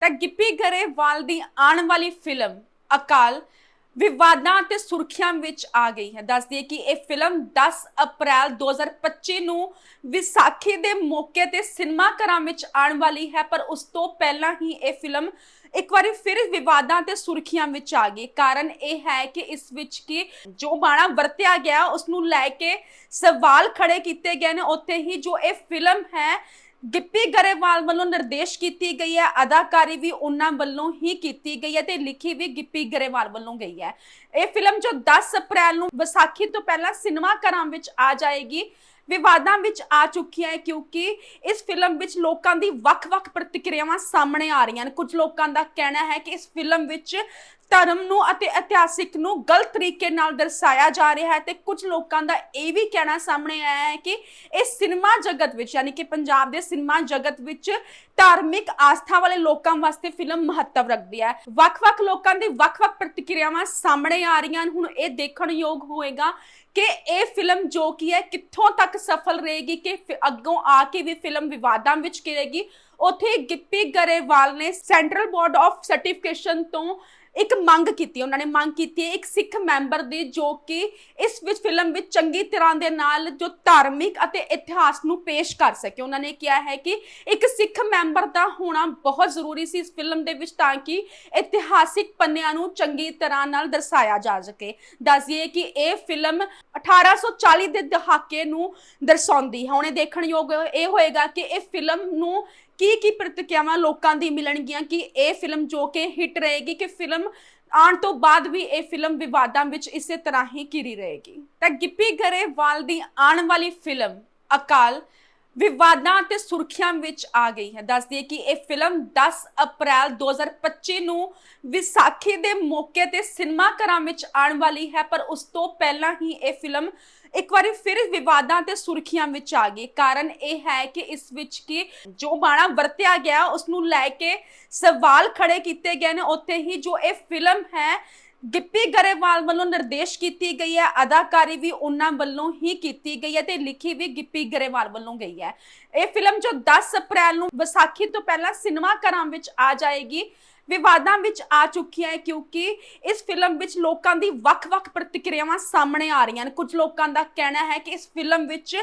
ਤਾਂ ਗਿੱਪੀ ਗਰੇਵਾਲ ਦੀ ਆਉਣ ਵਾਲੀ ਫਿਲਮ ਅਕਾਲ ਵਿਵਾਦਾਂ ਤੇ ਸੁਰਖੀਆਂ ਵਿੱਚ ਆ ਗਈ ਹੈ। ਦੱਸ ਦਈਏ ਕਿ ਇਹ ਫਿਲਮ 10 ਅਪ੍ਰੈਲ 2025 ਨੂੰ ਵਿਸਾਖੀ ਦੇ ਮੌਕੇ ਤੇ ਸਿਨੇਮਾ ਘਰਾਂ ਵਿੱਚ ਆਉਣ ਵਾਲੀ ਹੈ, ਪਰ ਉਸ ਤੋਂ ਪਹਿਲਾਂ ਹੀ ਇਹ ਫਿਲਮ ਇੱਕ ਵਾਰੀ ਫਿਰ ਵਿਵਾਦਾਂ ਤੇ ਸੁਰਖੀਆਂ ਵਿੱਚ ਆ ਗਈ। ਕਾਰਨ ਇਹ ਹੈ ਕਿ ਇਸ ਵਿੱਚ ਕਿ ਜੋ ਬਾਣਾ ਵਰਤਿਆ ਗਿਆ ਉਸ ਨੂੰ ਲੈ ਕੇ ਸਵਾਲ ਖੜੇ ਕੀਤੇ ਗਏ ਨੇ। ਉੱਥੇ ਹੀ ਜੋ ਇਹ ਫਿਲਮ ਹੈ ਗਿੱਪੀ ਗਰੇਵਾਲ ਵੱਲੋਂ ਨਿਰਦੇਸ਼ ਕੀਤੀ ਗਈ ਹੈ, ਅਦਾਕਾਰੀ ਵੀ ਉਹਨਾਂ ਵੱਲੋਂ ਹੀ ਕੀਤੀ ਗਈ ਹੈ ਤੇ ਲਿਖੀ ਵੀ ਗਿੱਪੀ ਗਰੇਵਾਲ ਵੱਲੋਂ ਗਈ ਹੈ। ਇਹ ਫਿਲਮ ਜੋ 10 ਅਪ੍ਰੈਲ ਨੂੰ ਵਿਸਾਖੀ ਤੋਂ ਪਹਿਲਾਂ ਸਿਨੇਮਾ ਘਰਾਂ ਵਿੱਚ ਆ ਜਾਏਗੀ, ਵਿਵਾਦਾਂ ਵਿੱਚ ਆ ਚੁੱਕੀ ਹੈ ਕਿਉਂਕਿ ਇਸ ਫਿਲਮ ਵਿੱਚ ਲੋਕਾਂ ਦੀ ਵੱਖ-ਵੱਖ ਪ੍ਰਤੀਕਿਰਿਆਵਾਂ ਸਾਹਮਣੇ ਆ ਰਹੀਆਂ ਨੇ। ਕੁਝ ਲੋਕਾਂ ਦਾ ਕਹਿਣਾ ਹੈ ਕਿ ਇਸ ਫਿਲਮ ਵਿੱਚ ਧਰਮ ਨੂੰ ਅਤੇ ਇਤਿਹਾਸਿਕ ਨੂੰ ਗਲਤ ਤਰੀਕੇ ਨਾਲ ਦਰਸਾਇਆ ਜਾ ਰਿਹਾ ਹੈ ਤੇ ਕੁਝ ਲੋਕਾਂ ਦਾ ਇਹ ਵੀ ਕਹਿਣਾ ਸਾਹਮਣੇ ਆਇਆ ਹੈ ਕਿ ਇਹ ਸਿਨੇਮਾ ਜਗਤ ਵਿੱਚ, ਯਾਨੀ ਕਿ ਪੰਜਾਬ ਦੇ ਸਿਨੇਮਾ ਜਗਤ ਵਿੱਚ ਧਾਰਮਿਕ ਆਸਥਾ ਵਾਲੇ ਲੋਕਾਂ ਵਾਸਤੇ ਫਿਲਮ ਮਹੱਤਵ ਰੱਖਦੀ ਹੈ। ਵੱਖ-ਵੱਖ ਲੋਕਾਂ ਦੀ ਵੱਖ-ਵੱਖ ਪ੍ਰਤੀਕਿਰਿਆਵਾਂ ਸਾਹਮਣੇ ਆ ਰਹੀਆਂ ਹਨ। ਹੁਣ ਇਹ ਦੇਖਣ ਯੋਗ ਹੋਏਗਾ ਕਿ ਇਹ ਫਿਲਮ ਜੋ ਕੀ ਹੈ, ਕਿੱਥੋਂ ਤੱਕ ਸਫਲ ਰਹੇਗੀ ਕਿ ਅੱਗੋਂ ਆ ਕੇ ਵੀ ਫਿਲਮ ਵਿਵਾਦਾਂ ਵਿੱਚ ਘਿਰੇਗੀ। ਉੱਥੇ ਗਿੱਪੀ ਗਰੇਵਾਲ ਨੇ ਸੈਂਟਰਲ ਬੋਰਡ ਆਫ ਸਰਟੀਫਿਕੇਸ਼ਨ ਤੋਂ ਇੱਕ ਮੰਗ ਕੀਤੀ, ਉਹਨਾਂ ਨੇ ਮੰਗ ਕੀਤੀ ਹੈ ਇੱਕ ਸਿੱਖ ਮੈਂਬਰ ਦੀ ਜੋ ਕਿ ਇਸ ਵਿੱਚ ਫਿਲਮ ਵਿੱਚ ਚੰਗੀ ਤਰ੍ਹਾਂ ਦੇ ਨਾਲ ਜੋ ਧਾਰਮਿਕ ਅਤੇ ਇਤਿਹਾਸ ਨੂੰ ਪੇਸ਼ ਕਰ ਸਕੇ। ਉਹਨਾਂ ਨੇ ਕਿਹਾ ਹੈ ਕਿ ਇੱਕ ਸਿੱਖ ਮੈਂਬਰ ਦਾ ਹੋਣਾ ਬਹੁਤ ਜ਼ਰੂਰੀ ਸੀ ਇਸ ਫਿਲਮ ਦੇ ਵਿੱਚ ਤਾਂ ਕਿ ਇਤਿਹਾਸਿਕ ਪੰਨਿਆਂ ਨੂੰ ਚੰਗੀ ਤਰ੍ਹਾਂ ਨਾਲ ਦਰਸਾਇਆ ਜਾ ਸਕੇ। ਦੱਸਿਏ ਕਿ ਇਹ ਫਿਲਮ 1840 ਦੇ ਦਹਾਕੇ ਨੂੰ ਦਰਸਾਉਂਦੀ ਹੈ। ਉਹਨੇ ਦੇਖਣ ਯੋਗ ਇਹ ਹੋਏਗਾ ਕਿ ਇਹ ਫਿਲਮ ਨੂੰ ਕੀ ਕੀ ਪ੍ਰਤੀਕਿਰਿਆਵਾਂ ਲੋਕਾਂ ਦੀ ਮਿਲਣਗੀਆਂ ਕਿ ਇਹ ਫਿਲਮ ਜੋ ਕਿ ਹਿੱਟ ਰਹੇਗੀ ਕਿ ਫਿਲਮ ਆਉਣ ਤੋਂ ਬਾਅਦ ਵੀ ਇਹ ਫਿਲਮ ਵਿਵਾਦਾਂ ਵਿੱਚ ਇਸੇ ਤਰ੍ਹਾਂ ਹੀ ਘਿਰੀ ਰਹੇਗੀ। ਤਾਂ ਗਿੱਪੀ ਗਰੇਵਾਲ ਦੀ ਆਉਣ ਵਾਲੀ ਫਿਲਮ ਅਕਾਲ ਵਿਵਾਦਾਂ ਤੇ ਸੁਰਖੀਆਂ ਵਿੱਚ ਆ ਗਈ ਹੈ। ਦੱਸ ਦਈਏ ਕਿ ਇਹ ਫਿਲਮ 10 ਅਪ੍ਰੈਲ 2025 ਨੂੰ ਵਿਸਾਖੀ ਦੇ ਮੌਕੇ ਤੇ ਸਿਨੇਮਾ ਘਰਾਂ ਵਿੱਚ ਆਉਣ ਵਾਲੀ ਹੈ, ਪਰ ਉਸ ਤੋਂ ਪਹਿਲਾਂ ਹੀ ਇਹ ਫਿਲਮ ਇੱਕ ਵਾਰੀ ਫਿਰ ਵਿਵਾਦਾਂ ਤੇ ਸੁਰਖੀਆਂ ਵਿੱਚ ਆ ਗਈ। ਕਾਰਨ ਇਹ ਹੈ ਕਿ ਇਸ ਵਿੱਚ ਕਿ ਜੋ ਬਾਣਾ ਵਰਤਿਆ ਗਿਆ ਉਸ ਨੂੰ ਲੈ ਕੇ ਸਵਾਲ ਖੜੇ ਕੀਤੇ ਗਏ ਨੇ। ਉੱਥੇ ਹੀ ਜੋ ਇਹ ਫਿਲਮ ਹੈ ਗਿੱਪੀ ਗਰੇਵਾਲ ਵੱਲੋਂ ਨਿਰਦੇਸ਼ ਕੀਤੀ ਗਈ ਹੈ, ਅਦਾਕਾਰੀ ਵੀ ਉਹਨਾਂ ਵੱਲੋਂ ਹੀ ਕੀਤੀ ਗਈ ਹੈ ਤੇ ਲਿਖੀ ਵੀ ਗਿੱਪੀ ਗਰੇਵਾਲ ਵੱਲੋਂ ਗਈ ਹੈ। ਇਹ ਫਿਲਮ ਜੋ 10 ਅਪ੍ਰੈਲ ਨੂੰ ਵਿਸਾਖੀ ਤੋਂ ਪਹਿਲਾਂ ਸਿਨੇਮਾ ਘਰਾਂ ਵਿੱਚ ਆ ਜਾਏਗੀ, ਵਿਵਾਦਾਂ ਵਿੱਚ ਆ ਚੁੱਕੀ ਹੈ ਕਿਉਂਕਿ ਇਸ ਫਿਲਮ ਵਿੱਚ ਲੋਕਾਂ ਦੀ ਵੱਖ-ਵੱਖ ਪ੍ਰਤੀਕਿਰਿਆਵਾਂ ਸਾਹਮਣੇ ਆ ਰਹੀਆਂ ਨੇ। ਕੁਝ ਲੋਕਾਂ ਦਾ ਕਹਿਣਾ ਹੈ ਕਿ ਇਸ ਫਿਲਮ ਵਿੱਚ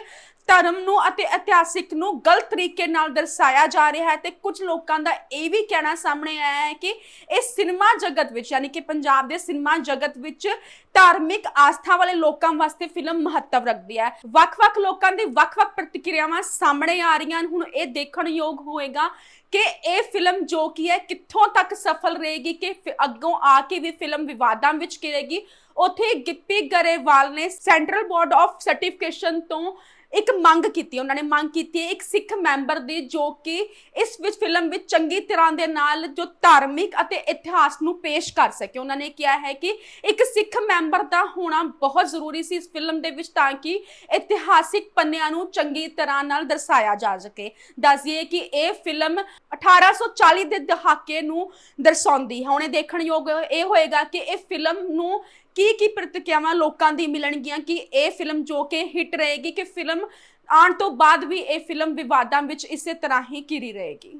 ਧਰਮ ਨੂੰ ਅਤੇ ਇਤਿਹਾਸਿਕ ਨੂੰ ਗਲਤ ਤਰੀਕੇ ਨਾਲ ਦਰਸਾਇਆ ਜਾ ਰਿਹਾ ਹੈ ਤੇ ਕੁਝ ਲੋਕਾਂ ਦਾ ਇਹ ਵੀ ਕਹਿਣਾ ਸਾਹਮਣੇ ਆਇਆ ਹੈ ਕਿ ਇਹ ਸਿਨੇਮਾ ਜਗਤ ਵਿੱਚ, ਯਾਨੀ ਕਿ ਪੰਜਾਬ ਦੇ ਸਿਨੇਮਾ ਜਗਤ ਵਿੱਚ ਧਾਰਮਿਕ ਆਸਥਾ ਵਾਲੇ ਲੋਕਾਂ ਵਾਸਤੇ ਫਿਲਮ ਮਹੱਤਵ ਰੱਖਦੀ ਹੈ। ਵੱਖ-ਵੱਖ ਲੋਕਾਂ ਦੀ ਵੱਖ-ਵੱਖ ਪ੍ਰਤੀਕਿਰਿਆਵਾਂ ਸਾਹਮਣੇ ਆ ਰਹੀਆਂ ਹਨ। ਹੁਣ ਇਹ ਦੇਖਣ ਯੋਗ ਹੋਏਗਾ ਕਿ ਇਹ ਫਿਲਮ ਜੋ ਕੀ ਹੈ, ਕਿੱਥੋਂ ਤੱਕ ਸਫਲ ਰਹੇਗੀ, ਕਿ ਫਿ- ਅੱਗੋਂ ਆ ਕੇ ਵੀ ਫਿਲਮ ਵਿਵਾਦਾਂ ਵਿੱਚ ਘਿਰੇਗੀ। ਉੱਥੇ ਗਿੱਪੀ ਗਰੇਵਾਲ ਨੇ ਸੈਂਟਰਲ ਬੋਰਡ ਆਫ ਸਰਟੀਫਿਕੇਸ਼ਨ ਤੋਂ ਇੱਕ ਮੰਗ ਕੀਤੀ, ਉਹਨਾਂ ਨੇ ਮੰਗ ਕੀਤੀ ਹੈ ਇੱਕ ਸਿੱਖ ਮੈਂਬਰ ਦੀ, ਜੋ ਕਿ ਇਸ ਵਿੱਚ ਫਿਲਮ ਵਿੱਚ ਚੰਗੀ ਤਰ੍ਹਾਂ ਦੇ ਨਾਲ ਜੋ ਧਾਰਮਿਕ ਅਤੇ ਇਤਿਹਾਸ ਨੂੰ ਪੇਸ਼ ਕਰ ਸਕੇ। ਉਹਨਾਂ ਨੇ ਕਿਹਾ ਹੈ ਕਿ ਇੱਕ ਸਿੱਖ ਮੈਂਬਰ ਦਾ ਹੋਣਾ ਬਹੁਤ ਜ਼ਰੂਰੀ ਸੀ ਇਸ ਫਿਲਮ ਦੇ ਵਿੱਚ, ਤਾਂ ਕਿ ਇਤਿਹਾਸਿਕ ਪੰਨਿਆਂ ਨੂੰ ਚੰਗੀ ਤਰ੍ਹਾਂ ਨਾਲ ਦਰਸਾਇਆ ਜਾ ਸਕੇ। ਦੱਸਿਏ ਕਿ ਇਹ ਫਿਲਮ 1840 ਦੇ ਦਹਾਕੇ ਨੂੰ ਦਰਸਾਉਂਦੀ ਹੈ। ਉਹਨੇ ਦੇਖਣ ਯੋਗ ਇਹ ਹੋਏਗਾ ਕਿ ਇਹ ਫਿਲਮ ਨੂੰ ਕੀ ਕੀ ਪ੍ਰਤੀਕਿਰਿਆਵਾਂ ਲੋਕਾਂ ਦੀ ਮਿਲਣਗੀਆਂ ਕਿ ਇਹ ਫਿਲਮ ਜੋ ਕਿ ਹਿੱਟ ਰਹੇਗੀ ਕਿ ਫਿਲਮ ਆਉਣ ਤੋਂ ਬਾਅਦ ਵੀ ਇਹ ਫਿਲਮ ਵਿਵਾਦਾਂ ਵਿੱਚ ਇਸੇ ਤਰ੍ਹਾਂ ਹੀ ਘਿਰੀ ਰਹੇਗੀ।